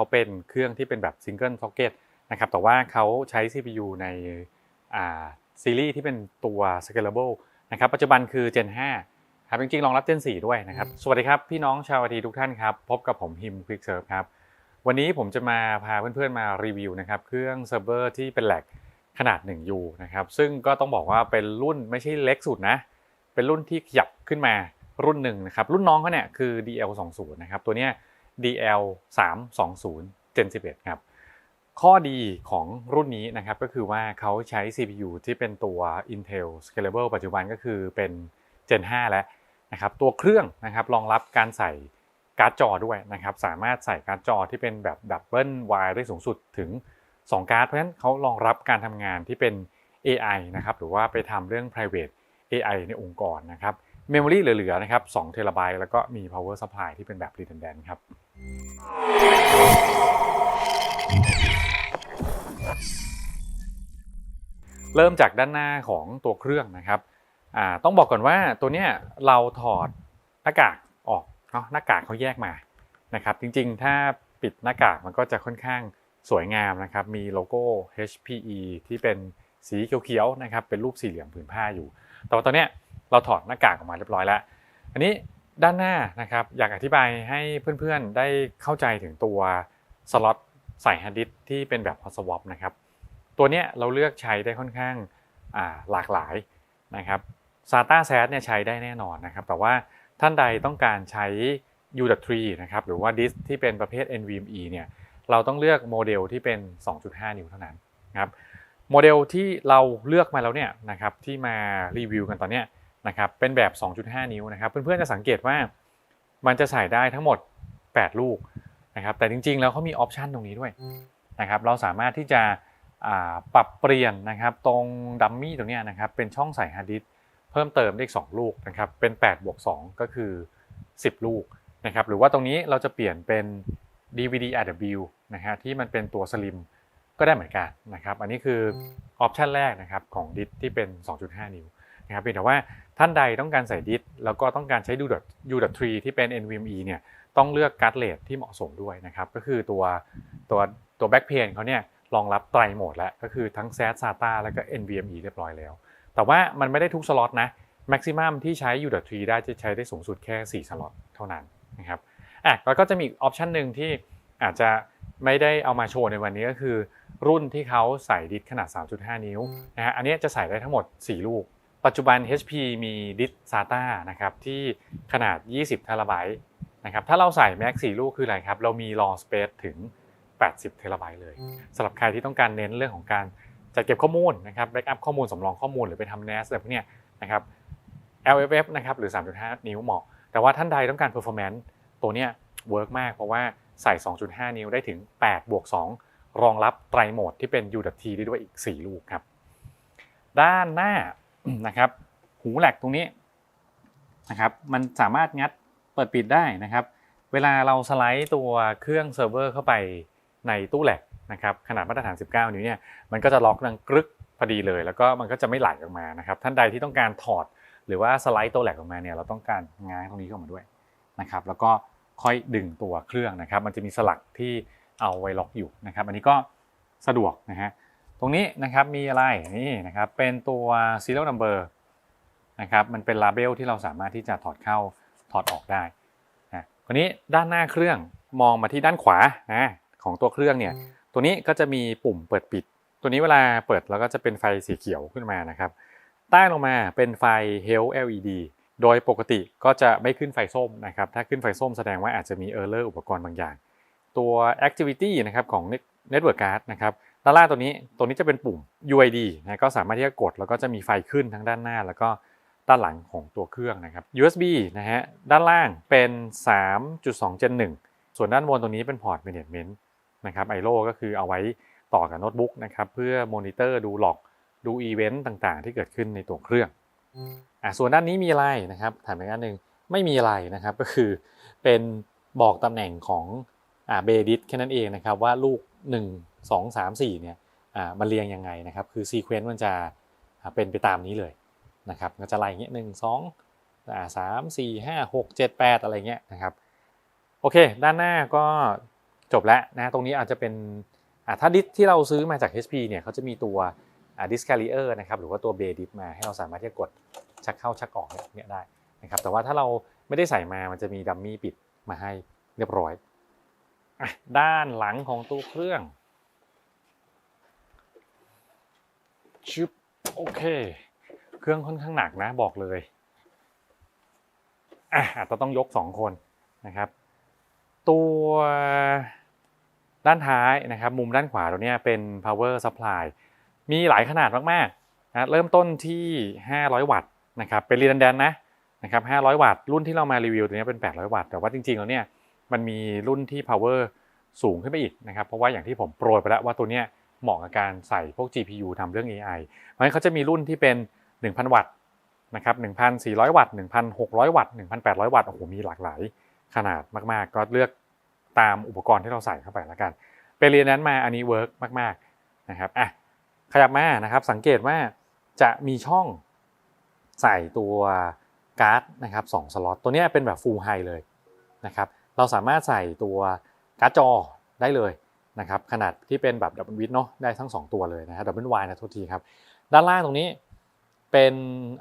เขาเป็นเครื่องที่เป็นแบบ Single Socket นะครับแต่ว่าเขาใช้ CPU ในอ่าซีรีส์ที่เป็นตัว Scalable นะครับปัจจุบันคือ Gen 5ครับจริงๆรองรับ Gen 4 ด้วยนะครับ สวัสดีครับ พี่น้องชาวทีทุกท่านครับ พบกับผมฮิม Quick Serve ครับ วันนี้ผมจะมาพาเพื่อนๆมารีวิวนะครับเครื่องเซิร์ฟเวอร์ที่เป็นแหลกขนาด 1U นะครับซึ่งก็ต้องบอกว่าเป็นรุ่นไม่ใช่เล็กสุดนะ เป็นรุ่นที่ขยับขึ้นมารุ่นหนึ่งนะครับรุ่นน้องเขาเนี่ยคือ DL20 นะครับตัวเนี้ย DL320 Gen 11ครับข้อดีของรุ่นนี้นะครับก็คือว่าเขาใช้ CPU ที่เป็นตัว Intel Scalable ปัจจุบันก็คือเป็น Gen 5 แล้วนะครับตัวเครื่องนะครับรองรับการใส่การ์ดจอด้วยนะครับสามารถใส่การ์ดจอที่เป็นแบบดับเบิลวายได้สูงสุดถึง 2 การ์ดเพราะฉะนั้นเขารองรับการทำงานที่เป็น AI นะครับหรือว่าไปทำเรื่อง private AI ในองค์กรนะครับ Memory เหลือๆนะครับ2 t b แล้วก็มี power supply ที่เป็นแบบ redundant ครับ เริ่มจากด้านหน้าของตัวเครื่องนะครับอ่าต้องบอกก่อนว่าตัวเนี้ยเราถอดหน้ากากออกเนาะหน้ากากเขาแยกมานะครับ จริงๆ ถ้าปิดหน้ากากมันก็จะค่อนข้างสวยงามนะครับ มีโลโก้ HPE ที่เป็นสีเขียวๆนะครับ เป็นรูปสี่เหลี่ยมผืนผ้าอยู่ แต่ว่าตอนเนี้ย เราถอดหน้ากากออกมาเรียบร้อยแล้ว อันนี้ด้านหน้านะครับอยากอธิบายให้เพื่อนๆได้เข้าใจถึงตัวสล็อตใส่ฮาร์ดดิสก์ที่เป็นแบบ hot swap นะครับ ตัวเนี้ยเราเลือกใช้ได้ค่อนข้างหลากหลายนะครับ SATA s a t เนี่ยใช้ได้แน่นอนนะครับ แต่ว่าท่านใดต้องการใช้ U.3 นะครับหรือว่าดิสที่เป็นประเภท NVMe เนี่ยเราต้องเลือกโมเดลที่เป็น 2.5 นิ้วเท่านั้นนะครับโมเดลที่เราเลือกมาแล้วเนี่ยนะครับที่มารีวิวกันตอนเนี้ย นะครับเป็นแบบ 2.5 นิ้วนะครับ เพื่อนๆจะสังเกตว่ามันจะใส่ได้ทั้งหมด 8 ลูกนะครับแต่จริงๆแล้วเขามีออปชันตรงนี้ด้วยนะครับเราสามารถที่จะปรับเปลี่ยนนะครับตรงดัมมี่ตรงนี้นะครับเป็นช่องใส่ฮาร์ดดิสเพิ่มเติมได้อีก2ลูกนะครับเป็น8บวก2ก็คือ 10 ลูกนะครับหรือว่าตรงนี้เราจะเปลี่ยนเป็น DVD RW นะฮะที่มันเป็นตัวสลิมก็ได้เหมือนกันนะครับอันนี้คือออปชันแรกนะครับของดิสที่เป็น 2.5 นิ้วนะครับเพียงแต่ว่า ท่านใดต้องการใส่ดิสแล้วก็ต้องการใช้ดูด U.3 ที่เป็น NVMe เนี่ยต้องเลือกการ์ดเลทที่เหมาะสมด้วยนะครับ ก็คือตัวตัวตัวแบ็กเพนเขาเนี่ยรองรับไตรโหมดแล้ว ก็คือทั้ง SAT SATA แล้วก็ NVMe เรียบร้อยแล้ว แต่ว่ามันไม่ได้ทุกสล็อตนะแม็กซิมัมที่ใช้ U.3 ได้จะใช้ได้สูงสุดแค่ 4 สล็อตเท่านั้นนะครับอะแล้วก็จะมีออปชันหนึ่งที่อาจจะไม่ได้เอามาโชว์ในวันนี้ก็คือ รุ่นที่เขาใส่ดิสขนาด 3.5 นิ้วนะฮะอันนี้จะใส่ได้ทั้งหมด 4 ลูก ปัจจุบัน HP มีดิส SATA นะครับที่ขนาด 20 เทราไบต์นะครับถ้าเราใส่ Max 4 ลูกคืออะไรครับ เรามี raw space ถึง 80 เทราไบต์เลยสำหรับใครที่ต้องการเน้นเรื่องของการจัดเก็บข้อมูลนะครับ แบ็กอัพข้อมูลสำรองข้อมูลหรือไปทำ NAS อะไรพวกเนี้ยนะครับ LFF นะครับหรือ 3.5 นิ้วเหมาะ แต่ว่าท่านใดต้องการ performance ตัวเนี้ยเวิร์กมากเพราะว่าใส่ 2.5 นิ้วได้ถึง 8 บวก 2 รองรับไตรโหมดที่เป็น U.T ได้ด้วยอีก 4 ลูกครับ ด้านหน้า นะครับ หูแหลกตรงนี้นะครับ มันสามารถงัดเปิดปิดได้นะครับ เวลาเราสไลด์ตัวเครื่องเซิร์ฟเวอร์เข้าไปในตู้แหลกนะครับ ขนาดมาตรฐาน 19 นิ้วเนี่ย มันก็จะล็อกดังกรึกพอดีเลย แล้วก็มันก็จะไม่ไหลออกมานะครับ ท่านใดที่ต้องการถอด หรือว่าสไลด์ตัวแหลกออกมาเนี่ย เราต้องการง้างตรงนี้เข้ามาด้วยนะครับ แล้วก็ค่อยดึงตัวเครื่องนะครับ มันจะมีสลักที่เอาไว้ล็อกอยู่นะครับ อันนี้ก็สะดวกนะฮะ ตรงนี้นะครับมีอะไรนี่นะครับเป็นตัว serial number นะครับมันเป็นลาเบลที่เราสามารถที่จะถอดเข้าถอดออกได้นะคนนี้ด้านหน้าเครื่องมองมาที่ด้านขวานะของตัวเครื่องเนี่ยตัวนี้ก็จะมีปุ่มเปิดปิด ตัวนี้เวลาเปิดแล้วก็จะเป็นไฟสีเขียวขึ้นมานะครับใต้ลงมาเป็นไฟ Help LED โดยปกติก็จะไม่ขึ้นไฟส้มนะครับ ถ้าขึ้นไฟส้มแสดงว่าอาจจะมี error อุปกรณ์บางอย่าง ตัว activity นะครับของ network card นะครับ ด้านล่างตัวนี้ตัวนี้จะเป็นปุ่ม UID นะก็สามารถที่จะกดแล้วก็จะมีไฟขึ้นทั้งด้านหน้า แล้วก็ด้านหลังของตัวเครื่องนะครับ USB นะฮะด้านล่างเป็น 3.2 Gen 1ส่วนด้านบนตรงนี้เป็นพอร์ต management นะครับ ILO ก็คือเอาไว้ต่อกับโน้ตบุ๊กนะครับเพื่อมอนิเตอร์ดูหลอกดูอีเวนต์ต่างๆ ที่เกิดขึ้นในตัวเครื่องอ่าส่วนด้านนี้มีอะไรนะครับถามอีกด้านหนึ่งไม่มีอะไรนะครับก็คือเป็นบอกตำแหน่งของอ่าเบดิสแค่นั้นเองนะครับว่าลูก 1 2 3 4เนี่ยอ่ามันเรียงยังไงนะครับ คือซีเควนต์มันจะเป็นไปตามนี้เลยนะครับก็จะไล่เงี้ยหนึ่งสองอ่าสามสี่ห้าหกเจ็ดแปดอะไรเงี้ยนะครับโอเค ด้านหน้าก็จบแล้วนะตรงนี้อาจจะเป็นอ่าถ้าดิสที่เราซื้อมาจาก HP เนี่ยเขาจะมีตัวดิสแคลิเออร์นะครับหรือว่าตัวเบดิสมาให้เราสามารถที่จะกดชักเข้าชักออกเนี่ยได้นะครับแต่ว่าถ้าเราไม่ได้ใส่มามันจะมีดัมมี่ปิดมาให้เรียบร้อยอะด้านหลังของตัวเครื่อง ชึบโอเค เครื่องค่อนข้างหนักนะบอกเลยอะอาจจะต้องยก 2 คนนะครับ ตัวด้านท้ายนะครับ มุมด้านขวาตัวนี้เป็น power supply มีหลายขนาดมากๆนะเริ่มต้นที่ 500 วัตต์นะครับเป็นรีดันแดนนะนะครับ500 วัตต์รุ่นที่เรามารีวิวตัวนี้เป็น 800 วัตต์แต่ว่าจริงๆแล้วเนี่ยมันมีรุ่นที่ power สูงขึ้นไปอีกนะครับ เพราะว่าอย่างที่ผมโปรยไปแล้วว่าตัวเนี้ย เหมาะกับการใส่พวก GPU ทำเรื่อง AI เพราะฉะนั้นเขาจะมีรุ่นที่เป็น 1,000 วัตต์นะครับ1,400 วัตต์ 1,600 วัตต์ 1,800 วัตต์ โอ้โห มีหลากหลายขนาดมาก ๆ ก็เลือกตามอุปกรณ์ที่เราใส่เข้าไปแล้วกัน ไปเรียนนั้นมาอันนี้เวิร์กมาก ๆ นะครับ อะ ขยับมานะครับ สังเกตว่าจะมีช่องใส่ตัวการ์ดนะครับ2สล็อต ตัวนี้เป็นแบบ full high เลยนะครับ เราสามารถใส่ตัวการ์ดจอได้เลย นะครับขนาดที่เป็นแบบดับเบิลวิดเนาะได้ทั้ง 2 ตัวเลยนะครับดับเบิลวายนะโทษทีครับด้านล่างตรงนี้เป็น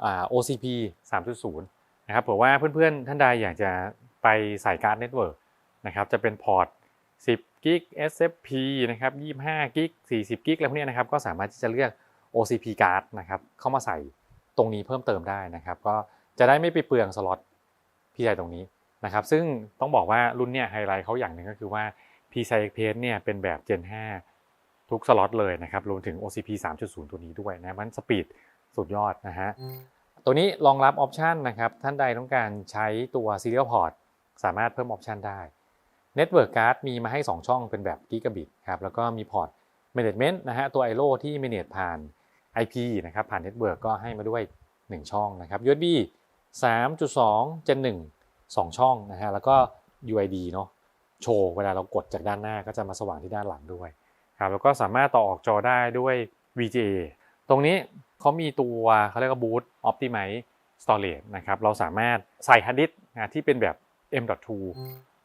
อ่า OCP 3.0 นะครับเผื่อว่าเพื่อนๆ ท่านใดอยากจะไปใส่การ์ดเน็ตเวิร์กนะครับจะเป็นพอร์ต 10กิก SFP นะครับ 25กิก40กิกอะไรพวกนี้นะครับก็สามารถที่จะเลือก OCP card นะครับเข้ามาใส่ตรงนี้เพิ่มเติมได้นะครับ ก็จะได้ไม่ไปเปลืองสล็อตพี่ชายตรงนี้นะครับ ซึ่งต้องบอกว่ารุ่นเนี้ยไฮไลท์เขาอย่างหนึ่งก็คือว่า PCI Express เนี่ยเป็นแบบ Gen 5 ทุกสล็อตเลยนะครับ รวมถึง OCP 3.0 ตัวนี้ด้วยนะ มันสปีดสุดยอดนะฮะ ตัวนี้รองรับออปชันนะครับ ท่านใดต้องการใช้ตัว Serial Port สามารถเพิ่มออปชันได้ Network Card มีมาให้ 2 ช่องเป็นแบบ Gigabit ครับ แล้วก็มีพอร์ต Management นะฮะ ตัว ILO ที่ manage ผ่าน IP นะครับ ผ่าน Network ก็ให้มาด้วย 1 ช่องนะครับ USB 3.2 Gen 1 2 ช่องนะฮะ แล้วก็ UID เนาะ โชว์เวลาเรากดจากด้านหน้าก็จะมาสว่างที่ด้านหลังด้วยครับแล้วก็สามารถต่อออกจอได้ด้วย VGA ตรงนี้เขามีตัวเขาเรียกว่า Boot Optimize Storage นะครับเราสามารถใส่ฮาร์ดดิสก์ที่เป็นแบบ M.2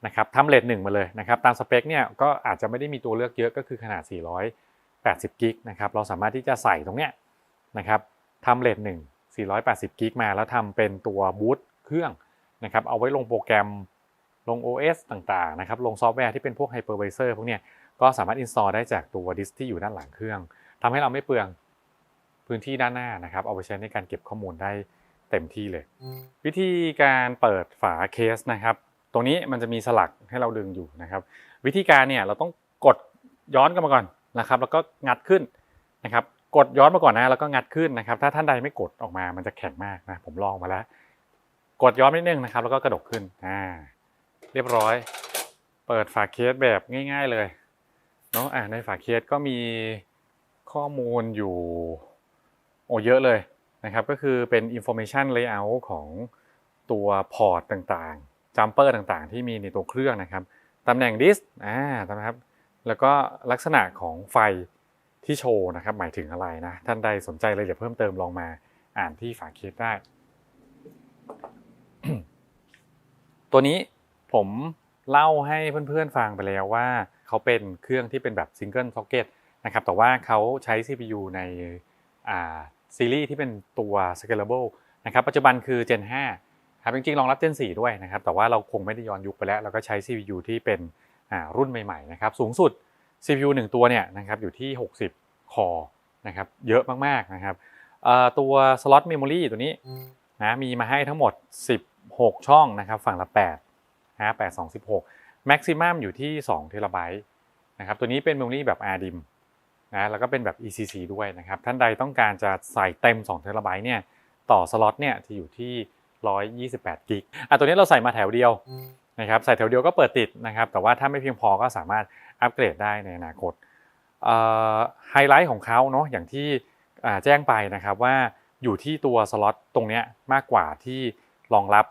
นะครับทำเลทหนึ่งมาเลยนะครับตามสเปคเนี่ยก็อาจจะไม่ได้มีตัวเลือกเยอะก็คือขนาด 480 กิกนะครับเราสามารถที่จะใส่ตรงเนี้ยนะครับทำเลทหนึ่ง480 กิกมาแล้วทำเป็นตัวบูตเครื่องนะครับเอาไว้ลงโปรแกรม ลง OS ต่างๆนะครับลงซอฟต์แวร์ที่เป็นพวก Hypervisor พวกเนี้ยก็สามารถ install ได้จากตัวดิสที่อยู่ด้านหลังเครื่องทำให้เราไม่เปลืองพื้นที่ด้านหน้านะครับเอาไปใช้ในการเก็บข้อมูลได้เต็มที่เลย วิธีการเปิดฝาเคสนะครับตรงนี้มันจะมีสลักให้เราดึงอยู่นะครับ วิธีการเนี่ยเราต้องกดย้อนกลับมาก่อนนะครับ แล้วก็งัดขึ้นนะครับกดย้อนมาก่อนนะแล้วก็งัดขึ้นนะครับ ถ้าท่านใดไม่กดออกมามันจะแข็งมากนะผมลองมาแล้ว กดย้อนนิดนึงนะครับ แล้วก็กระดกขึ้นอ่า เรียบร้อย เปิดฝาเคสแบบง่าย ๆเลยเนาะอ่าในฝาเคสก็มีข้อมูลอยู่โอ้เยอะเลยนะครับก็คือเป็น information layout ของตัวพอร์ตต่างๆจัมเปอร์ต่างๆ ที่มีในตัวเครื่องนะครับตำแหน่งดิสอ่านะครับแล้วก็ลักษณะของไฟที่โชว์นะครับหมายถึงอะไรนะ ท่านใดสนใจเลยเดี๋ยวเพิ่มเติมลองมาอ่านที่ฝาเคสได้ ตัวนี้ ผมเล่าให้เพื่อนๆฟังไปแล้วว่าเขาเป็นเครื่องที่เป็นแบบซิงเกิลซ็อกเก็ตนะครับแต่ว่าเขาใช้ CPU ในอ่าซีรีส์ที่เป็นตัว scalable นะครับปัจจุบันคือ Gen 5ครับจริงๆรองรับ Gen 4 ด้วยนะครับแต่ว่าเราคงไม่ได้ย้อนยุคไปแล้ว เราก็ใช้ CPU ที่เป็นรุ่นใหม่ๆนะครับสูงสุด CPU 1 ตัวเนี่ยนะครับอยู่ที่ 60 คอนะครับเยอะมากๆนะครับตัว slot memory ตัวนี้นะมีมาให้ทั้งหมด 16 ช่องนะครับฝั่งละ 8 นะ8 2 16 maximum อยู่ที่2เทราไบต์นะครับตัวนี้เป็น memory แบบ RDIMM นะแล้วก็เป็นแบบ ECC ด้วยนะครับ ท่านใดต้องการจะใส่เต็ม2เทราไบต์เนี่ยต่อสล็อตเนี่ยจะอยู่ที่ 128กิกอะตัวนี้เราใส่มาแถวเดียวนะครับใส่แถวเดียวก็เปิดติดนะครับ แต่ว่าถ้าไม่เพียงพอก็สามารถอัปเกรดได้ในอนาคตไฮไลท์ของเขาเนาะอย่างที่แจ้งไปนะครับว่าอยู่ที่ตัวสล็อตตรงนี้มากกว่าที่รองรับ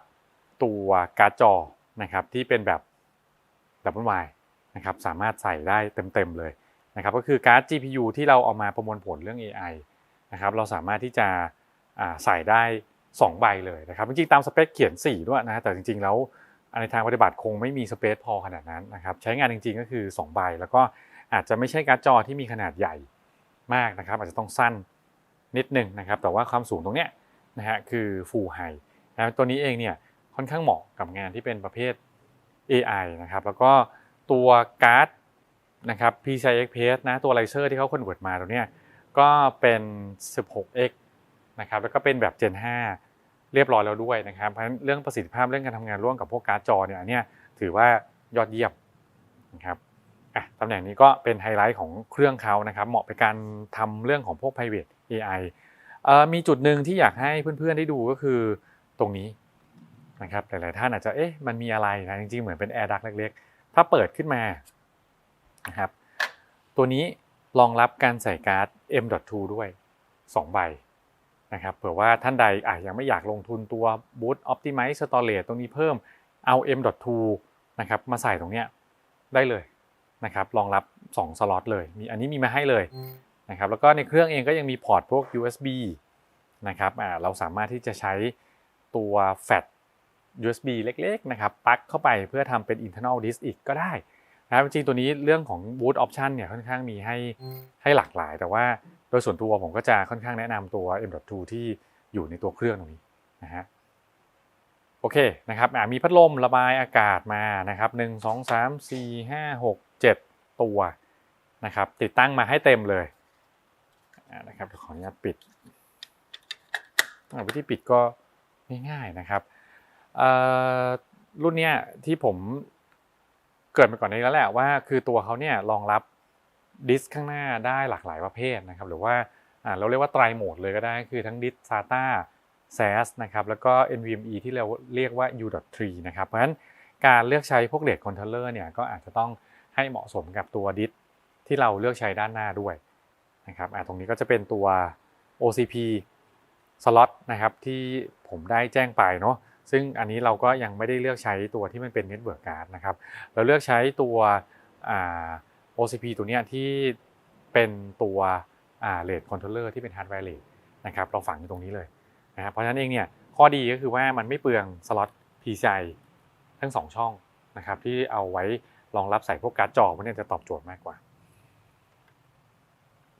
ตัวการ์ดจอ นะครับที่เป็นแบบดับเบิลไวนะครับสามารถใส่ได้เต็มๆเลยนะครับก็คือการ์ด GPU ที่เราเอามาประมวลผลเรื่อง AI นะครับเราสามารถที่จะใส่ได้ 2 ใบเลยนะครับจริงๆตามสเปคเขียน 4 ด้วยนะแต่จริงๆแล้วในทางปฏิบัติคงไม่มีสเปซพอขนาดนั้นนะครับใช้งานจริงๆก็คือ 2 ใบ แล้วก็อาจจะไม่ใช่การ์ดจอที่มีขนาดใหญ่มากนะครับ อาจจะต้องสั้นนิดหนึงนะครับแต่ว่าความสูงตรงเนี้ยนะฮะคือ Full High นะตัวนี้เองเนี่ย ค่อนข้างเหมาะกับงานที่เป็นประเภท AI นะครับ แล้วก็ตัวการ์ดนะครับ PCI Express นะตัวไลเซอร์ที่เขาคอนเวิร์ตมาตัวเนี้ยก็เป็น 16x นะครับแล้วก็เป็นแบบ Gen 5 เรียบร้อยแล้วด้วยนะครับเพราะฉะนั้นเรื่องประสิทธิภาพเรื่องการทำงานร่วมกับพวกการ์ดจอเนี่ยอันเนี่ยถือว่ายอดเยี่ยมนะครับอะตำแหน่งนี้ก็เป็นไฮไลท์ของเครื่องเขานะครับ เหมาะไปการทำเรื่องของพวก private AI เอ่อมีจุดหนึ่งที่อยากให้เพื่อนๆได้ดูก็คือตรงนี้ นะครับหลายๆท่านอาจจะเอ๊ะมันมีอะไรนะจริงๆเหมือนเป็น Air Duct เล็กๆ ถ้าเปิดขึ้นมานะครับตัวนี้รองรับการใส่การ์ด M.2 ด้วย 2 ใบนะครับเผื่อว่าท่านใดอะยังไม่อยากลงทุนตัว Boot Optimize Storage ตรงนี้เพิ่มเอา M.2 นะครับมาใส่ตรงเนี้ยได้เลยนะครับรองรับ 2 สล็อตเลยมีอันนี้มีมาให้เลยนะครับแล้วก็ในเครื่องเองก็ยังมีพอร์ตพวก USB นะครับอ่าเราสามารถที่จะใช้ตัว FAT USB เล็กๆนะครับปลั๊กเข้าไปเพื่อทำเป็น internal disk อีกก็ได้นะครับจริงๆตัวนี้เรื่องของ boot option เนี่ยค่อนข้างมีให้ให้หลากหลาย แต่ว่าโดยส่วนตัวผมก็จะค่อนข้างแนะนำตัว M.2 ที่อยู่ในตัวเครื่องตรงนี้นะฮะโอเคนะครับอ่ามีพัดลมระบายอากาศมานะครับ1 2 3 4 5 6 7 ตัวนะครับติดตั้งมาให้เต็มเลยอ่านะครับเดี๋ยวขออนุญาตปิดอ่าวิธีปิดก็ง่ายๆนะครับเอ่อ รุ่นเนี้ยที่ผมเกิดมาก่อนนี้แล้วแหละว่า คือตัวเขาเนี่ยรองรับดิสข้างหน้าได้หลากหลายประเภทนะครับ หรือว่าเราเรียกว่าไตรโหมดเลยก็ได้คือทั้งดิส SATA SAS นะครับแล้วก็ NVMe ที่เราเรียกว่า U.3 นะครับ เพราะฉะนั้นการเลือกใช้พวกเลดคอนโทรลเลอร์เนี่ยก็อาจจะต้องให้เหมาะสมกับตัวดิสที่เราเลือกใช้ด้านหน้าด้วยนะครับตรงนี้ก็จะเป็นตัว OCP สล็อตนะครับที่ผมได้แจ้งไปเนาะ ซึ่งอันนี้เราก็ยังไม่ได้เลือกใช้ตัวที่มันเป็น Network Card นะครับเราเลือกใช้ตัว OCP ตัวนี้ที่เป็นตัวเลดคอนโทรลเลอร์ที่เป็นฮาร์ดแวร์เลดนะครับเราฝังอยู่ตรงนี้เลยนะครับเพราะฉะนั้นเองเนี่ยข้อดีก็คือว่ามันไม่เปลืองสล็อต PCI ทั้งสองช่องนะครับที่เอาไว้รองรับใส่พวกการ์ดจอพวกเนี้ยจะตอบโจทย์มากกว่า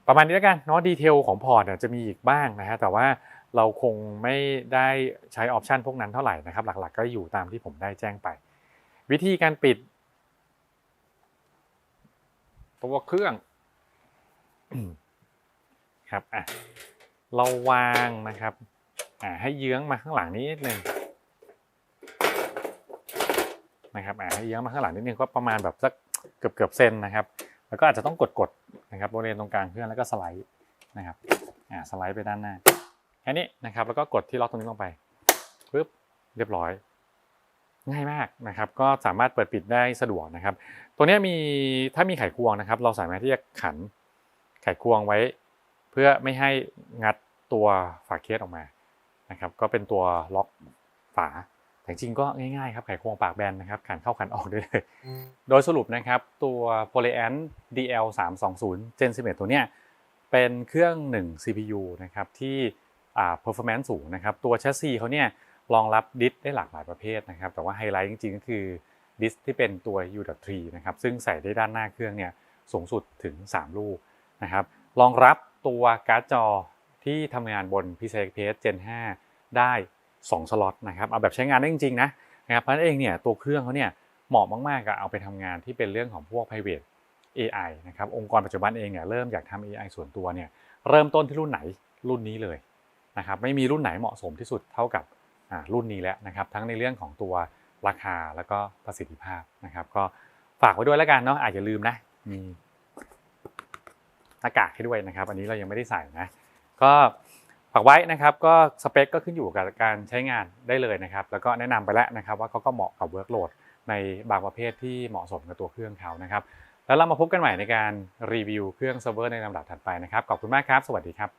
ประมาณนี้แล้วกันเนาะดีเทลของพอร์ตจะมีอีกบ้างนะฮะแต่ว่า เราคงไม่ได้ใช้ออปชันพวกนั้นเท่าไหร่นะครับหลักๆ ก็อยู่ตามที่ผมได้แจ้งไป วิธีการปิด ตัวเครื่องครับอะเราวางนะครับอ่าให้เยื้องมาข้างหลังนิดนึงนะครับอ่าให้เยื้องมาข้างหลังนิดนึงก็ประมาณแบบสักเกือบเกือบเซนนะครับ แล้วก็อาจจะต้องกดๆนะครับบริเวณตรงกลางเครื่องแล้วก็สไลด์นะครับอ่าสไลด์ไปด้านหน้า แค่นี้นะครับแล้วก็กดที่ล็อกตรงนี้ลงไปปึ๊บเรียบร้อย ง่ายมากนะครับ ก็สามารถเปิดปิดได้สะดวกนะครับ ตัวเนี้ยมีถ้ามีไขควงนะครับ เราสามารถที่จะขันไขควงไว้ เพื่อไม่ให้งัดตัวฝาเคสออกมานะครับ ก็เป็นตัวล็อกฝาแต่จริงๆก็ง่ายๆครับไขควงปากแบนนะครับขันเข้าขันออกได้เลย โดยสรุปนะครับตัว p o l y a n DL 3 2 0 Gen 11ตัวเนี้ยเป็นเครื่อง 1 CPU นะครับที่อ่า performance สูงนะครับ ตัวแชสซีเขาเนี่ยรองรับดิสได้หลากหลายประเภทนะครับ แต่ว่าไฮไลท์จริงๆ ก็คือดิสที่เป็นตัว U.3 นะครับ ซึ่งใส่ได้ด้านหน้าเครื่องเนี่ยสูงสุดถึง 3 ลูกนะครับรองรับตัวการ์ดจอที่ทำงานบน PCI Express Gen 5 ได้ 2 สล็อตนะครับ เอาแบบใช้งานได้จริงๆนะนะครับเพราะนั้นเองเนี่ยตัวเครื่องเขาเนี่ยเหมาะมากๆกับเอาไปทำงานที่เป็นเรื่องของพวก private AI นะครับ องค์กรปัจจุบันเองเนี่ยเริ่มอยากทำ AI ส่วนตัวเนี่ยเริ่มต้นที่รุ่นไหนรุ่นนี้เลย นะครับไม่มีรุ่นไหนเหมาะสมที่สุดเท่ากับรุ่นนี้แล้วนะครับ ทั้งในเรื่องของตัวราคาแล้วก็ประสิทธิภาพนะครับ ก็ฝากไว้ด้วยแล้วกันเนาะอาจจะลืมนะมีหน้ากากให้ด้วยนะครับ อันนี้เรายังไม่ได้ใส่นะ ก็ฝากไว้นะครับก็สเปคก็ขึ้นอยู่กับการใช้งานได้เลยนะครับ แล้วก็แนะนำไปแล้วนะครับ ว่าเขาก็เหมาะกับเวิร์กโหลดในบางประเภทที่เหมาะสมกับตัวเครื่องเขานะครับ แล้วเรามาพบกันใหม่ในการรีวิวเครื่องเซิร์ฟเวอร์ในลำดับถัดไปนะครับ ขอบคุณมากครับ สวัสดีครับ